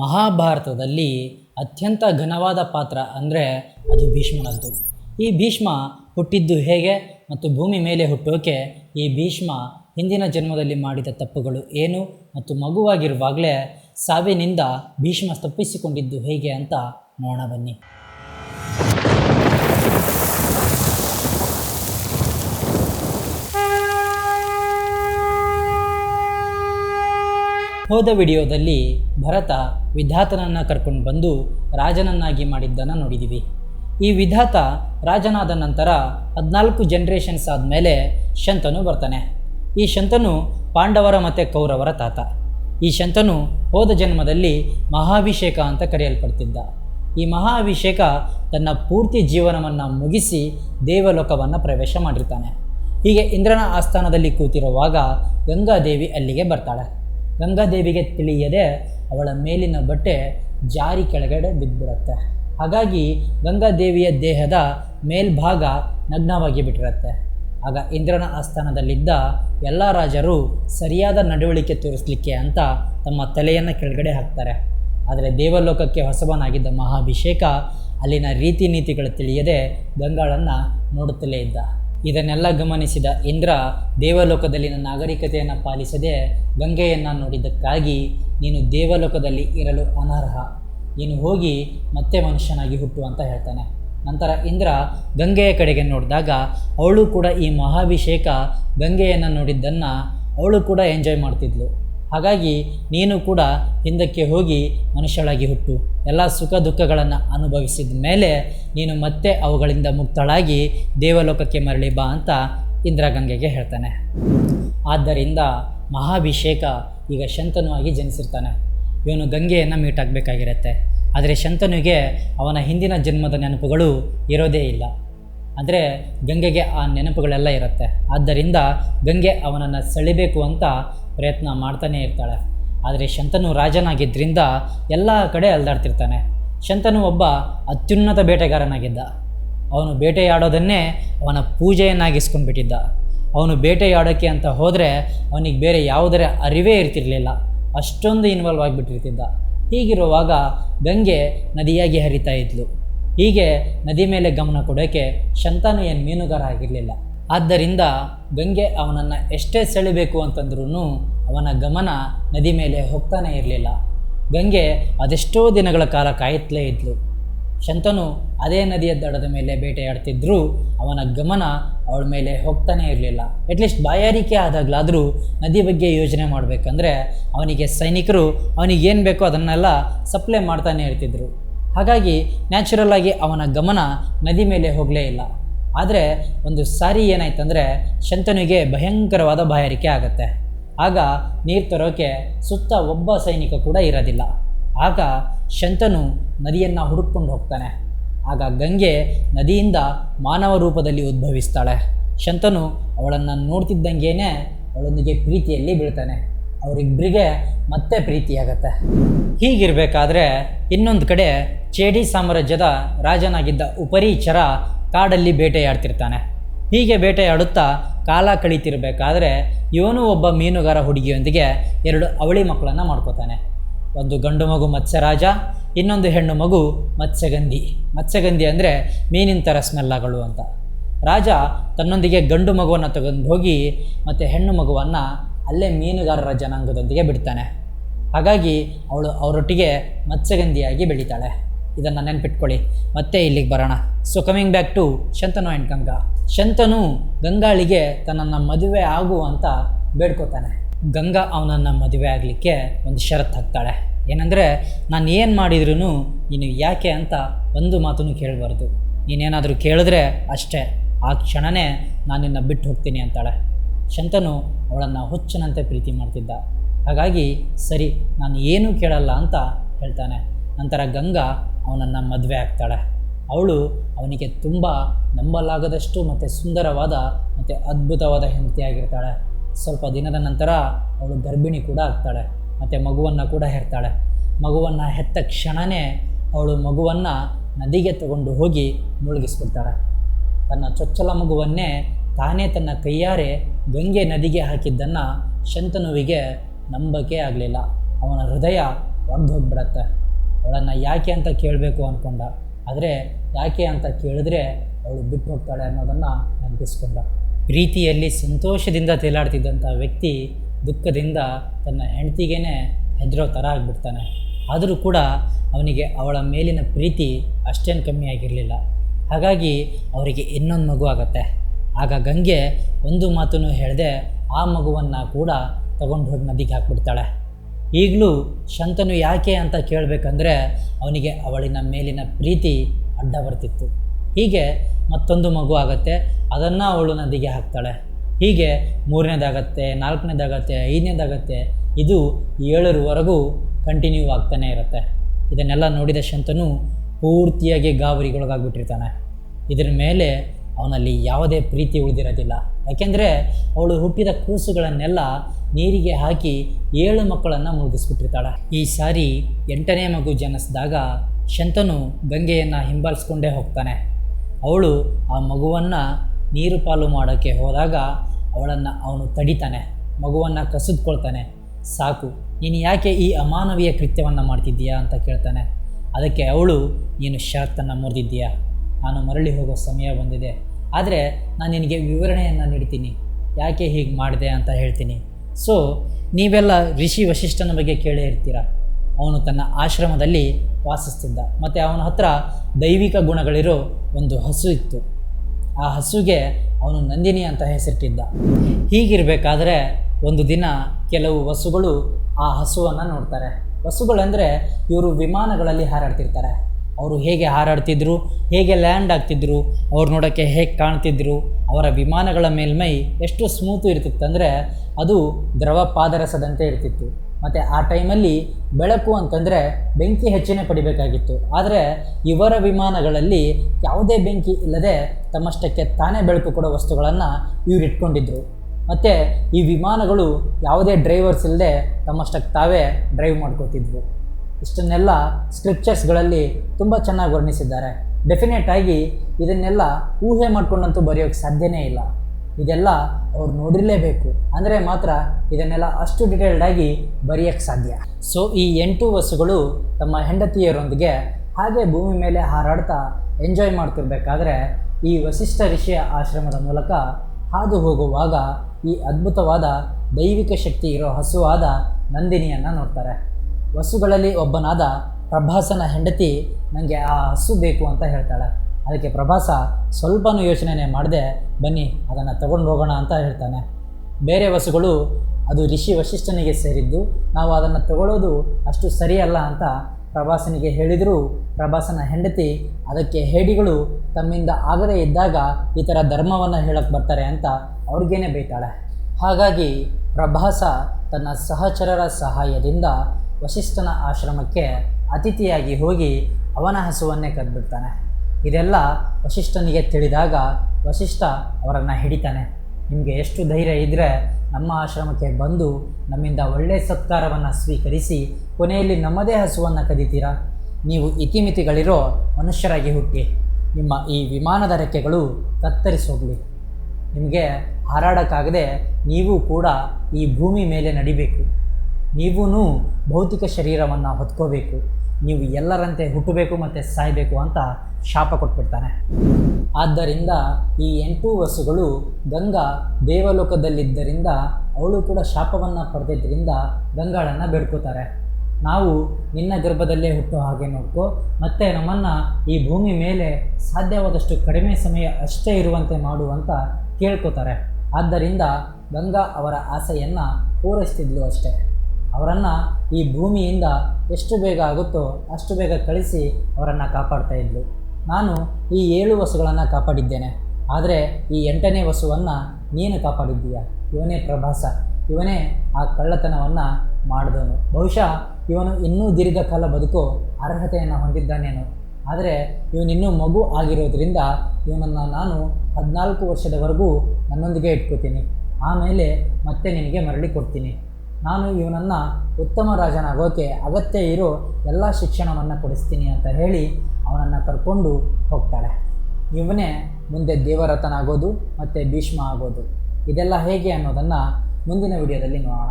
ಮಹಾಭಾರತದಲ್ಲಿ ಅತ್ಯಂತ ಘನವಾದ ಪಾತ್ರ ಅಂದರೆ ಅದು ಭೀಷ್ಮನದ್ದು. ಈ ಭೀಷ್ಮ ಹುಟ್ಟಿದ್ದು ಹೇಗೆ ಮತ್ತು ಭೂಮಿ ಮೇಲೆ ಹುಟ್ಟೋಕೆ ಈ ಭೀಷ್ಮ ಹಿಂದಿನ ಜನ್ಮದಲ್ಲಿ ಮಾಡಿದ ತಪ್ಪುಗಳು ಏನು ಮತ್ತು ಮಗುವಾಗಿರುವಾಗಲೇ ಸಾವಿನಿಂದ ಭೀಷ್ಮ ತಪ್ಪಿಸಿಕೊಂಡಿದ್ದು ಹೇಗೆ ಅಂತ ನೋಡೋಣ ಬನ್ನಿ. ಹೋದ ವಿಡಿಯೋದಲ್ಲಿ ಭರತ ವಿಧಾತನನ್ನು ಕರ್ಕೊಂಡು ಬಂದು ರಾಜನನ್ನಾಗಿ ಮಾಡಿದ್ದನ್ನು ನೋಡಿದ್ದೀವಿ ಈ ವಿಧಾತ ರಾಜನಾದ ನಂತರ ಹದಿನಾಲ್ಕು ಜನ್ರೇಷನ್ಸ್ ಆದಮೇಲೆ ಶಂತನು ಬರ್ತಾನೆ. ಈ ಶಂತನು ಪಾಂಡವರ ಮತ್ತು ಕೌರವರ ತಾತ. ಈ ಶಂತನು ಹೋದ ಜನ್ಮದಲ್ಲಿ ಮಹಾಭಿಷೇಕ ಅಂತ ಕರೆಯಲ್ಪಡ್ತಿದ್ದ. ಈ ಮಹಾಭಿಷೇಕ ತನ್ನ ಪೂರ್ತಿ ಜೀವನವನ್ನು ಮುಗಿಸಿ ದೇವಲೋಕವನ್ನು ಪ್ರವೇಶ ಮಾಡಿರ್ತಾನೆ. ಹೀಗೆ ಇಂದ್ರನ ಆಸ್ಥಾನದಲ್ಲಿ ಕೂತಿರುವಾಗ ಗಂಗಾದೇವಿ ಅಲ್ಲಿಗೆ ಬರ್ತಾಳೆ. ಗಂಗಾದೇವಿಗೆ ತಿಳಿಯದೆ ಅವಳ ಮೇಲಿನ ಬಟ್ಟೆ ಜಾರಿ ಕೆಳಗಡೆ ಬಿದ್ದುಬಿಡುತ್ತೆ. ಹಾಗಾಗಿ ಗಂಗಾದೇವಿಯ ದೇಹದ ಮೇಲ್ಭಾಗ ನಗ್ನವಾಗಿ ಬಿಟ್ಟಿರುತ್ತೆ. ಆಗ ಇಂದ್ರನ ಆಸ್ಥಾನದಲ್ಲಿದ್ದ ಎಲ್ಲ ರಾಜರು ಸರಿಯಾದ ನಡವಳಿಕೆ ತೋರಿಸಲಿಕ್ಕೆ ಅಂತ ತಮ್ಮ ತಲೆಯನ್ನು ಕೆಳಗಡೆ ಹಾಕ್ತಾರೆ. ಆದರೆ ದೇವಲೋಕಕ್ಕೆ ಹೊಸಬನಾಗಿದ್ದ ಮಹಾಭಿಷೇಕ ಅಲ್ಲಿನ ರೀತಿ ನೀತಿಗಳು ತಿಳಿಯದೆ ಗಂಗಾಳನ್ನು ನೋಡುತ್ತಲೇ ಇದ್ದ. ಇದನ್ನೆಲ್ಲ ಗಮನಿಸಿದ ಇಂದ್ರ ದೇವಲೋಕದಲ್ಲಿನ ನಾಗರಿಕತೆಯನ್ನು ಪಾಲಿಸದೆ ಗಂಗೆಯನ್ನು ನೋಡಿದ್ದಕ್ಕಾಗಿ ನೀನು ದೇವಲೋಕದಲ್ಲಿ ಇರಲು ಅನರ್ಹ. ನೀನು ಹೋಗಿ ಮತ್ತೆ ಮನುಷ್ಯನಾಗಿ ಹುಟ್ಟು ಅಂತ ಹೇಳ್ತಾನೆ. ನಂತರ ಇಂದ್ರ ಗಂಗೆಯ ಕಡೆಗೆ ನೋಡಿದಾಗ ಅವಳು ಕೂಡ ಈ ಮಹಾಭಿಷೇಕ ಗಂಗೆಯನ್ನು ನೋಡಿದ್ದನ್ನು ಅವಳು ಕೂಡ ಎಂಜಾಯ್ ಮಾಡ್ತಿದ್ಲು. ಹಾಗಾಗಿ ನೀನು ಕೂಡ ಹಿಂದಕ್ಕೆ ಹೋಗಿ ಮನುಷ್ಯಳಾಗಿ ಹುಟ್ಟು. ಎಲ್ಲ ಸುಖ ದುಃಖಗಳನ್ನು ಅನುಭವಿಸಿದ ಮೇಲೆ ನೀನು ಮತ್ತೆ ಅವುಗಳಿಂದ ಮುಕ್ತಳಾಗಿ ದೇವಲೋಕಕ್ಕೆ ಮರಳಿ ಬಾ ಅಂತ ಇಂದ್ರಗಂಗೆಗೆ ಹೇಳ್ತಾನೆ. ಆದ್ದರಿಂದ ಮಹಾಭಿಷೇಕ ಈಗ ಶಂತನು ಆಗಿ ಜನಿಸಿರ್ತಾನೆ. ಇವನು ಗಂಗೆಯನ್ನು ಮೀಟ್ ಆಗಬೇಕಾಗಿರತ್ತೆ. ಆದರೆ ಶಂತನುಗೆ ಅವನ ಹಿಂದಿನ ಜನ್ಮದ ನೆನಪುಗಳು ಇರೋದೇ ಇಲ್ಲ. ಅಂದರೆ ಗಂಗೆಗೆ ಆ ನೆನಪುಗಳೆಲ್ಲ ಇರುತ್ತೆ. ಆದ್ದರಿಂದ ಗಂಗೆ ಅವನನ್ನು ಸೆಳಿಬೇಕು ಅಂತ ಪ್ರಯತ್ನ ಮಾಡ್ತಾನೇ ಇರ್ತಾಳೆ. ಆದರೆ ಶಂತನು ರಾಜನಾಗಿದ್ದರಿಂದ ಎಲ್ಲ ಕಡೆ ಅಲ್ದಾಡ್ತಿರ್ತಾನೆ. ಶಂತನು ಒಬ್ಬ ಅತ್ಯುನ್ನತ ಬೇಟೆಗಾರನಾಗಿದ್ದ. ಅವನು ಬೇಟೆಯಾಡೋದನ್ನೇ ಅವನ ಪೂಜೆಯನ್ನಾಗಿಸ್ಕೊಂಡ್ಬಿಟ್ಟಿದ್ದ. ಅವನು ಬೇಟೆಯಾಡೋಕ್ಕೆ ಅಂತ ಹೋದರೆ ಅವನಿಗೆ ಬೇರೆ ಯಾವುದರ ಅರಿವೇ ಇರ್ತಿರಲಿಲ್ಲ. ಅಷ್ಟೊಂದು ಇನ್ವಾಲ್ವ್ ಆಗಿಬಿಟ್ಟಿರ್ತಿದ್ದ. ಹೀಗಿರುವಾಗ ಗಂಗೆ ನದಿಯಾಗಿ ಹರಿತಾ ಇದ್ಲು. ಹೀಗೆ ನದಿ ಮೇಲೆ ಗಮನ ಕೊಡೋಕ್ಕೆ ಶಂತನು ಏನು ಮೀನುಗಾರ ಆಗಿರಲಿಲ್ಲ. ಆದ್ದರಿಂದ ಗಂಗೆ ಅವನನ್ನು ಎಷ್ಟೇ ಸೆಳಿಬೇಕು ಅಂತಂದ್ರೂ ಅವನ ಗಮನ ನದಿ ಮೇಲೆ ಹೋಗ್ತಾನೆ ಇರಲಿಲ್ಲ. ಗಂಗೆ ಅದೆಷ್ಟೋ ದಿನಗಳ ಕಾಲ ಕಾಯುತ್ತಲೇ ಇದ್ಲು. ಶಂತನು ಅದೇ ನದಿಯ ದಡದ ಮೇಲೆ ಬೇಟೆಯಾಡ್ತಿದ್ರೂ ಅವನ ಗಮನ ಅವಳ ಮೇಲೆ ಹೋಗ್ತಾನೇ ಇರಲಿಲ್ಲ. ಅಟ್ಲೀಸ್ಟ್ ಬಾಯಾರಿಕೆ ಆದಾಗಲಾದರೂ ನದಿ ಬಗ್ಗೆ ಯೋಚನೆ ಮಾಡಬೇಕಂದ್ರೆ ಅವನಿಗೆ ಸೈನಿಕರು ಅವನಿಗೆ ಏನು ಬೇಕೋ ಅದನ್ನೆಲ್ಲ ಸಪ್ಲೈ ಮಾಡ್ತಾನೆ ಇರ್ತಿದ್ರು. ಹಾಗಾಗಿ ನ್ಯಾಚುರಲ್ ಆಗಿ ಅವನ ಗಮನ ನದಿ ಮೇಲೆ ಹೋಗಲೇ ಇಲ್ಲ. ಆದರೆ ಒಂದು ಸಾರಿ ಏನಾಯ್ತಂದರೆ ಶಂತನಿಗೆ ಭಯಂಕರವಾದ ಬಾಯಾರಿಕೆ ಆಗುತ್ತೆ. ಆಗ ನೀರು ತರೋಕೆ ಸುತ್ತ ಒಬ್ಬ ಸೈನಿಕ ಕೂಡ ಇರೋದಿಲ್ಲ. ಆಗ ಶಂತನು ನದಿಯನ್ನು ಹುಡುಕೊಂಡು ಹೋಗ್ತಾನೆ. ಆಗ ಗಂಗೆ ನದಿಯಿಂದ ಮಾನವ ರೂಪದಲ್ಲಿ ಉದ್ಭವಿಸ್ತಾಳೆ. ಶಂತನು ಅವಳನ್ನು ನೋಡ್ತಿದ್ದಂಗೆ ಅವಳೊಂದಿಗೆ ಪ್ರೀತಿಯಲ್ಲಿ ಬೀಳ್ತಾನೆ. ಅವರಿಬ್ಬರಿಗೆ ಮತ್ತೆ ಪ್ರೀತಿಯಾಗತ್ತೆ. ಹೀಗಿರಬೇಕಾದ್ರೆ ಇನ್ನೊಂದು ಕಡೆ ಚೇಡಿ ಸಾಮ್ರಾಜ್ಯದ ರಾಜನಾಗಿದ್ದ ಉಪರೀಚರ ಕಾಡಲ್ಲಿ ಬೇಟೆಯಾಡ್ತಿರ್ತಾನೆ. ಹೀಗೆ ಬೇಟೆಯಾಡುತ್ತಾ ಕಾಲ ಕಳೀತಿರ್ಬೇಕಾದ್ರೆ ಇವನು ಒಬ್ಬ ಮೀನುಗಾರ ಹುಡುಗಿಯೊಂದಿಗೆ ಎರಡು ಅವಳಿ ಮಕ್ಕಳನ್ನು ಮಾಡ್ಕೋತಾನೆ. ಒಂದು ಗಂಡು ಮಗು ಮತ್ಸ್ಯರಾಜ, ಇನ್ನೊಂದು ಹೆಣ್ಣು ಮಗು ಮತ್ಸ್ಯಗಂಧಿ. ಮತ್ಸ್ಯಗಂಧಿ ಅಂದರೆ ಮೀನಿನ ಥರ ಸ್ಮೆಲ್ಲಗಳು ಅಂತ. ರಾಜ ತನ್ನೊಂದಿಗೆ ಗಂಡು ಮಗುವನ್ನು ತಗೊಂಡು ಹೋಗಿ ಮತ್ತು ಹೆಣ್ಣು ಮಗುವನ್ನು ಅಲ್ಲೇ ಮೀನುಗಾರರ ಜನಾಂಗದೊಂದಿಗೆ ಬಿಡ್ತಾನೆ. ಹಾಗಾಗಿ ಅವಳು ಅವರೊಟ್ಟಿಗೆ ಮತ್ಸ್ಯಗಂಧಿಯಾಗಿ ಬೆಳೀತಾಳೆ. ಇದನ್ನು ನೆನ್ಪಿಟ್ಕೊಳ್ಳಿ. ಮತ್ತೆ ಇಲ್ಲಿಗೆ ಬರೋಣ. So coming back to Shantanu and Ganga. Shantanu ಗಂಗಾಳಿಗೆ ತನ್ನನ್ನು ಮದುವೆ ಆಗು ಅಂತ ಬೇಡ್ಕೋತಾನೆ. ಗಂಗಾ ಅವನನ್ನು ಮದುವೆ ಆಗಲಿಕ್ಕೆ ಒಂದು ಷರತ್ತು ಹಾಕ್ತಾಳೆ. ಏನಂದರೆ, ನಾನು ಏನು ಮಾಡಿದ್ರೂ ನೀನು ಯಾಕೆ ಅಂತ ಒಂದು ಮಾತನ್ನು ಕೇಳಬಾರ್ದು. ನೀನೇನಾದರೂ ಕೇಳಿದ್ರೆ ಅಷ್ಟೇ. ಆ ಕ್ಷಣನೇ ನಾನು ನಿನ್ನ ಬಿಟ್ಟು ಹೋಗ್ತೀನಿ ಅಂತಾಳೆ. ಶಂತನು ಅವಳನ್ನು ಹುಚ್ಚನಂತೆ ಪ್ರೀತಿ ಮಾಡ್ತಿದ್ದ. ಹಾಗಾಗಿ ಸರಿ, ನಾನು ಏನೂ ಕೇಳಲ್ಲ ಅಂತ ಹೇಳ್ತಾನೆ. ನಂತರ ಗಂಗಾ ಅವನನ್ನು ಮದುವೆ ಆಗ್ತಾಳೆ. ಅವಳು ಅವನಿಗೆ ತುಂಬ ನಂಬಲಾಗದಷ್ಟು ಮತ್ತು ಸುಂದರವಾದ ಮತ್ತು ಅದ್ಭುತವಾದ ಹೆಂಡತಿಯಾಗಿರ್ತಾಳೆ. ಸ್ವಲ್ಪ ದಿನದ ನಂತರ ಅವಳು ಗರ್ಭಿಣಿ ಕೂಡ ಆಗ್ತಾಳೆ. ಮತ್ತು ಮಗುವನ್ನು ಕೂಡ ಹೆರ್ತಾಳೆ. ಮಗುವನ್ನು ಹೆತ್ತ ಕ್ಷಣವೇ ಅವಳು ಮಗುವನ್ನು ನದಿಗೆ ತಗೊಂಡು ಹೋಗಿ ಮುಳುಗಿಸ್ಬಿಡ್ತಾಳೆ. ತನ್ನ ಚೊಚ್ಚಲ ಮಗುವನ್ನೇ ತಾನೇ ತನ್ನ ಕೈಯಾರೆ ಗಂಗೆ ನದಿಗೆ ಹಾಕಿದ್ದನ್ನು ಶಂತನುವಿಗೆ ನಂಬಕೆ ಆಗಲಿಲ್ಲ. ಅವನ ಹೃದಯ ಒಡೆದೋಗ್ಬಿಡತ್ತೆ. ಅವಳನ್ನು ಯಾಕೆ ಅಂತ ಕೇಳಬೇಕು ಅಂದ್ಕೊಂಡ ಆದರೆ ಯಾಕೆ ಅಂತ ಕೇಳಿದ್ರೆ ಅವಳು ಬಿಟ್ಟು ಹೋಗ್ತಾಳೆ ಅನ್ನೋದನ್ನು ನೆನಪಿಸ್ಕೊಂಡ. ಪ್ರೀತಿಯಲ್ಲಿ ಸಂತೋಷದಿಂದ ತೇಲಾಡ್ತಿದ್ದಂಥ ವ್ಯಕ್ತಿ ದುಃಖದಿಂದ ತನ್ನ ಹೆಂಡತಿಗೇ ಹೆದರೋ ಥರ ಆಗಿಬಿಡ್ತಾನೆ. ಆದರೂ ಕೂಡ ಅವನಿಗೆ ಅವಳ ಮೇಲಿನ ಪ್ರೀತಿ ಅಷ್ಟೇನು ಕಮ್ಮಿ ಆಗಿರಲಿಲ್ಲ. ಹಾಗಾಗಿ ಅವರಿಗೆ ಇನ್ನೊಂದು ಮಗು ಆಗತ್ತೆ. ಆಗ ಗಂಗೆ ಒಂದು ಮಾತನ್ನು ಹೇಳದೆ ಆ ಮಗುವನ್ನು ಕೂಡ ತಗೊಂಡು ಹೋಗಿ ನದಿಗೆ ಹಾಕ್ಬಿಡ್ತಾಳೆ. ಈಗಲೂ ಶಂತನು ಯಾಕೆ ಅಂತ ಕೇಳಬೇಕಂದ್ರೆ ಅವನಿಗೆ ಅವಳಿನ ಮೇಲಿನ ಪ್ರೀತಿ ಅಡ್ಡ ಬರ್ತಿತ್ತು. ಹೀಗೆ ಮತ್ತೊಂದು ಮಗು ಆಗತ್ತೆ, ಅದನ್ನು ಅವಳು ನದಿಗೆ ಹಾಕ್ತಾಳೆ. ಹೀಗೆ ಮೂರನೇದಾಗತ್ತೆ, ನಾಲ್ಕನೇದಾಗತ್ತೆ, ಐದನೇದಾಗತ್ತೆ, ಇದು ಏಳರವರೆಗೂ ಕಂಟಿನ್ಯೂ ಆಗ್ತಾನೇ ಇರುತ್ತೆ. ಇದನ್ನೆಲ್ಲ ನೋಡಿದ ಶಂತನು ಪೂರ್ತಿಯಾಗಿ ಗಾಬರಿಗೊಳಗಾಗ್ಬಿಟ್ಟಿರ್ತಾನೆ. ಇದರ ಮೇಲೆ ಅವನಲ್ಲಿ ಯಾವುದೇ ಪ್ರೀತಿ ಉಳಿದಿರೋದಿಲ್ಲ. ಯಾಕೆಂದರೆ ಅವಳು ಹುಟ್ಟಿದ ಕೂಸುಗಳನ್ನೆಲ್ಲ ನೀರಿಗೆ ಹಾಕಿ ಏಳು ಮಕ್ಕಳನ್ನು ಮುಳುಗಿಸ್ಬಿಟ್ಟಿರ್ತಾಳೆ. ಈ ಸಾರಿ ಎಂಟನೇ ಮಗು ಜನಿಸಿದಾಗ ಶಂತನು ಗಂಗೆಯನ್ನು ಹಿಂಬಾಲಿಸ್ಕೊಂಡೇ ಹೋಗ್ತಾನೆ. ಅವಳು ಆ ಮಗುವನ್ನು ನೀರು ಪಾಲು ಮಾಡೋಕ್ಕೆ ಹೋದಾಗ ಅವಳನ್ನು ಅವನು ತಡಿತಾನೆ. ಮಗುವನ್ನು ಕಸಿದ್ಕೊಳ್ತಾನೆ. ಸಾಕು, ನೀನು ಯಾಕೆ ಈ ಅಮಾನವೀಯ ಕೃತ್ಯವನ್ನು ಮಾಡ್ತಿದ್ದೀಯಾ ಅಂತ ಕೇಳ್ತಾನೆ. ಅದಕ್ಕೆ ಅವಳು, ನೀನು ಷರತ್ತನ್ನು ಮುರಿದಿದ್ದೀಯಾ? ನಾನು ಮರಳಿ ಹೋಗೋ ಸಮಯ ಬಂದಿದೆ. ಆದರೆ ನಾನು ನಿನಗೆ ವಿವರಣೆಯನ್ನು ನೀಡ್ತೀನಿ. ಯಾಕೆ ಹೀಗೆ ಮಾಡಿದೆ ಅಂತ ಹೇಳ್ತೀನಿ. ಸೊ ನೀವೆಲ್ಲ ಋಷಿ ವಶಿಷ್ಠನ ಬಗ್ಗೆ ಕೇಳೇ ಇರ್ತೀರ? ಅವನು ತನ್ನ ಆಶ್ರಮದಲ್ಲಿ ವಾಸಿಸ್ತಿದ್ದ. ಮತ್ತು ಅವನ ಹತ್ರ ದೈವಿಕ ಗುಣಗಳಿರೋ ಒಂದು ಹಸು ಇತ್ತು. ಆ ಹಸುಗೆ ಅವನು ನಂದಿನಿ ಅಂತ ಹೆಸರಿಟ್ಟಿದ್ದ. ಹೀಗಿರಬೇಕಾದ್ರೆ ಒಂದು ದಿನ ಕೆಲವು ಹಸುಗಳು ಆ ಹಸುವನ್ನು ನೋಡ್ತಾರೆ. ಹಸುಗಳೆಂದರೆ ಇವರು ವಿಮಾನಗಳಲ್ಲಿ ಹಾರಾಡ್ತಿರ್ತಾರೆ. ಅವರು ಹೇಗೆ ಹಾರಾಡ್ತಿದ್ರು, ಹೇಗೆ ಲ್ಯಾಂಡ್ ಆಗ್ತಿದ್ರು ಅವ್ರು ನೋಡೋಕ್ಕೆ ಹೇಗೆ ಕಾಣ್ತಿದ್ರು, ಅವರ ವಿಮಾನಗಳ ಮೇಲ್ಮೈ ಎಷ್ಟು ಸ್ಮೂತು ಇರ್ತಿತ್ತಂದರೆ ಅದು ದ್ರವ ಪಾದರಸದಂತೆ ಇರ್ತಿತ್ತು. ಮತ್ತು ಆ ಟೈಮಲ್ಲಿ ಬೆಳಕು ಅಂತಂದರೆ ಬೆಂಕಿ ಹೆಚ್ಚಿನ ಪಡಿಬೇಕಾಗಿತ್ತು. ಆದರೆ ಇವರ ವಿಮಾನಗಳಲ್ಲಿ ಯಾವುದೇ ಬೆಂಕಿ ಇಲ್ಲದೆ ತಮ್ಮಷ್ಟಕ್ಕೆ ತಾನೇ ಬೆಳಕು ಕೊಡೋ ವಸ್ತುಗಳನ್ನು ಇವ್ರು ಇಟ್ಕೊಂಡಿದ್ರು. ಮತ್ತು ಈ ವಿಮಾನಗಳು ಯಾವುದೇ ಡ್ರೈವರ್ಸ್ ಇಲ್ಲದೆ ತಮ್ಮಷ್ಟಕ್ಕೆ ತಾವೇ ಡ್ರೈವ್ ಮಾಡ್ಕೋತಿದ್ವು. ಇಷ್ಟನ್ನೆಲ್ಲ ಸ್ಕ್ರಿಪ್ಚರ್ಸ್ಗಳಲ್ಲಿ ತುಂಬ ಚೆನ್ನಾಗಿ ವರ್ಣಿಸಿದ್ದಾರೆ. ಡೆಫಿನೆಟ್ ಆಗಿ ಇದನ್ನೆಲ್ಲ ಊಹೆ ಮಾಡ್ಕೊಂಡಂತೂ ಬರೆಯೋಕ್ಕೆ ಸಾಧ್ಯನೇ ಇಲ್ಲ. ಇದೆಲ್ಲ ಅವ್ರು ನೋಡಿರಲೇಬೇಕು. ಅಂದರೆ ಮಾತ್ರ ಇದನ್ನೆಲ್ಲ ಅಷ್ಟು ಡಿಟೇಲ್ಡ್ ಆಗಿ ಬರೆಯೋಕ್ಕೆ ಸಾಧ್ಯ. ಸೊ ಈ ಎಂಟು ವಸ್ತುಗಳು ತಮ್ಮ ಹೆಂಡತಿಯರೊಂದಿಗೆ ಹಾಗೆ ಭೂಮಿ ಮೇಲೆ ಹಾರಾಡ್ತಾ ಎಂಜಾಯ್ ಮಾಡ್ತಿರ್ಬೇಕಾದ್ರೆ ಈ ವಸಿಷ್ಠ ಋಷಿಯ ಆಶ್ರಮದ ಮೂಲಕ ಹಾದು ಹೋಗುವಾಗ ಈ ಅದ್ಭುತವಾದ ದೈವಿಕ ಶಕ್ತಿ ಇರೋ ಹಸುವಾದ ನಂದಿನಿಯನ್ನು ನೋಡ್ತಾರೆ. ವಸುಗಳಲ್ಲಿ ಒಬ್ಬನಾದ ಪ್ರಭಾಸನ ಹೆಂಡತಿ ನನಗೆ ಆ ಹಸು ಬೇಕು ಅಂತ ಹೇಳ್ತಾಳೆ. ಅದಕ್ಕೆ ಪ್ರಭಾಸ ಸ್ವಲ್ಪನೂ ಯೋಚನೆ ಮಾಡದೆ, ಬನ್ನಿ ಅದನ್ನು ತಗೊಂಡು ಹೋಗೋಣ ಅಂತ ಹೇಳ್ತಾನೆ. ಬೇರೆ ವಸುಗಳು ಅದು ಋಷಿ ವಶಿಷ್ಠನಿಗೆ ಸೇರಿದ್ದು, ನಾವು ಅದನ್ನು ತಗೊಳ್ಳೋದು ಅಷ್ಟು ಸರಿಯಲ್ಲ ಅಂತ ಪ್ರಭಾಸನಿಗೆ ಹೇಳಿದರೂ. ಪ್ರಭಾಸನ ಹೆಂಡತಿ ಅದಕ್ಕೆ ಹೇಡಿಗಳು ತಮ್ಮಿಂದ ಆಗದೇ ಇದ್ದಾಗ ಈ ಥರ ಧರ್ಮವನ್ನು ಹೇಳಕ್ಕೆ ಬರ್ತಾರೆ ಅಂತ ಅವ್ರಿಗೇನೆ ಬೈತಾಳೆ ಹಾಗಾಗಿ ಪ್ರಭಾಸ ತನ್ನ ಸಹಚರರ ಸಹಾಯದಿಂದ ವಶಿಷ್ಠನ ಆಶ್ರಮಕ್ಕೆ ಅತಿಥಿಯಾಗಿ ಹೋಗಿ ಅವನ ಹಸುವನ್ನೇ ಕದ್ಬಿಡ್ತಾನೆ. ಇದೆಲ್ಲ ವಶಿಷ್ಠನಿಗೆ ತಿಳಿದಾಗ ವಶಿಷ್ಠ ಅವರನ್ನು ಹಿಡಿತಾನೆ. ನಿಮಗೆ ಎಷ್ಟು ಧೈರ್ಯ ಇದ್ದರೆ ನಮ್ಮ ಆಶ್ರಮಕ್ಕೆ ಬಂದು ನಮ್ಮಿಂದ ಒಳ್ಳೆಯ ಸತ್ಕಾರವನ್ನು ಸ್ವೀಕರಿಸಿ ಕೊನೆಯಲ್ಲಿ ನಮ್ಮದೇ ಹಸುವನ್ನು ಕದೀತೀರಾ? ನೀವು ಇತಿಮಿತಿಗಳಿರೋ ಮನುಷ್ಯರಾಗಿ ಹುಟ್ಟಿ. ನಿಮ್ಮ ಈ ವಿಮಾನದ ರೆಕ್ಕೆಗಳು ಕತ್ತರಿಸೋಗ್ಲಿ. ನಿಮಗೆ ಹಾರಾಡೋಕ್ಕಾಗದೆ ನೀವು ಕೂಡ ಈ ಭೂಮಿ ಮೇಲೆ ನಡಿಬೇಕು. ನೀವೂ ಭೌತಿಕ ಶರೀರವನ್ನು ಹೊತ್ಕೋಬೇಕು. ನೀವು ಎಲ್ಲರಂತೆ ಹುಟ್ಟಬೇಕು ಮತ್ತು ಸಾಯಬೇಕು ಅಂತ ಶಾಪ ಕೊಟ್ಬಿಡ್ತಾನೆ. ಆದ್ದರಿಂದ ಈ ಎಂಟು ವಸುಗಳು ಗಂಗಾ ದೇವಲೋಕದಲ್ಲಿದ್ದರಿಂದ ಅವಳು ಕೂಡ ಶಾಪವನ್ನು ಪಡೆದಿದ್ದರಿಂದ ಗಂಗಾಳನ್ನು ಬೇಡ್ಕೋತಾರೆ. ನಾವು ನಿನ್ನ ಗರ್ಭದಲ್ಲೇ ಹುಟ್ಟೋ ಹಾಗೆ ನೋಡ್ಕೊ, ಮತ್ತು ನಮ್ಮನ್ನು ಈ ಭೂಮಿ ಮೇಲೆ ಸಾಧ್ಯವಾದಷ್ಟು ಕಡಿಮೆ ಸಮಯ ಅಷ್ಟೇ ಇರುವಂತೆ ಮಾಡು ಅಂತ ಕೇಳ್ಕೋತಾರೆ. ಆದ್ದರಿಂದ ಗಂಗಾ ಅವರ ಆಸೆಯನ್ನು ಪೂರೈಸ್ತಿದ್ಲು ಅಷ್ಟೇ. ಅವರನ್ನು ಈ ಭೂಮಿಯಿಂದ ಎಷ್ಟು ಬೇಗ ಆಗುತ್ತೋ ಅಷ್ಟು ಬೇಗ ಕಳಿಸಿ ಅವರನ್ನು ಕಾಪಾಡ್ತಾ ಇದ್ಲು. ನಾನು ಈ ಏಳು ವಸುಗಳನ್ನು ಕಾಪಾಡಿದ್ದೇನೆ. ಆದರೆ ಈ ಎಂಟನೇ ವಸುವನ್ನು ನೀನು ಕಾಪಾಡಿದ್ದೀಯ? ಇವನೇ ಪ್ರಭಾಸ. ಇವನೇ ಆ ಕಳ್ಳತನವನ್ನು ಮಾಡಿದವನು. ಬಹುಶಃ ಇವನು ಇನ್ನೂ ದೀರ್ಘಕಾಲ ಬದುಕು ಅರ್ಹತೆಯನ್ನು ಹೊಂದಿದ್ದಾನೇನು. ಆದರೆ ಇವನಿನ್ನೂ ಮಗು ಆಗಿರೋದ್ರಿಂದ ಇವನನ್ನು ನಾನು ಹದಿನಾಲ್ಕು ವರ್ಷದವರೆಗೂ ನನ್ನೊಂದಿಗೆ ಇಟ್ಕೋತೀನಿ. ಆಮೇಲೆ ಮತ್ತೆ ನಿನಗೆ ಮರಳಿ ಕೊಡ್ತೀನಿ. ನಾನು ಇವನನ್ನು ಉತ್ತಮ ರಾಜನಾಗೋಕೆ ಅಗತ್ಯ ಇರೋ ಎಲ್ಲ ಶಿಕ್ಷಣವನ್ನು ಕೊಡಿಸ್ತೀನಿ ಅಂತ ಹೇಳಿ ಅವನನ್ನು ಕರ್ಕೊಂಡು ಹೋಗ್ತಾಳೆ. ಇವನೇ ಮುಂದೆ ದೇವರಥನಾಗೋದು ಮತ್ತು ಭೀಷ್ಮ ಆಗೋದು. ಇದೆಲ್ಲ ಹೇಗೆ ಅನ್ನೋದನ್ನು ಮುಂದಿನ ವಿಡಿಯೋದಲ್ಲಿ ನೋಡೋಣ.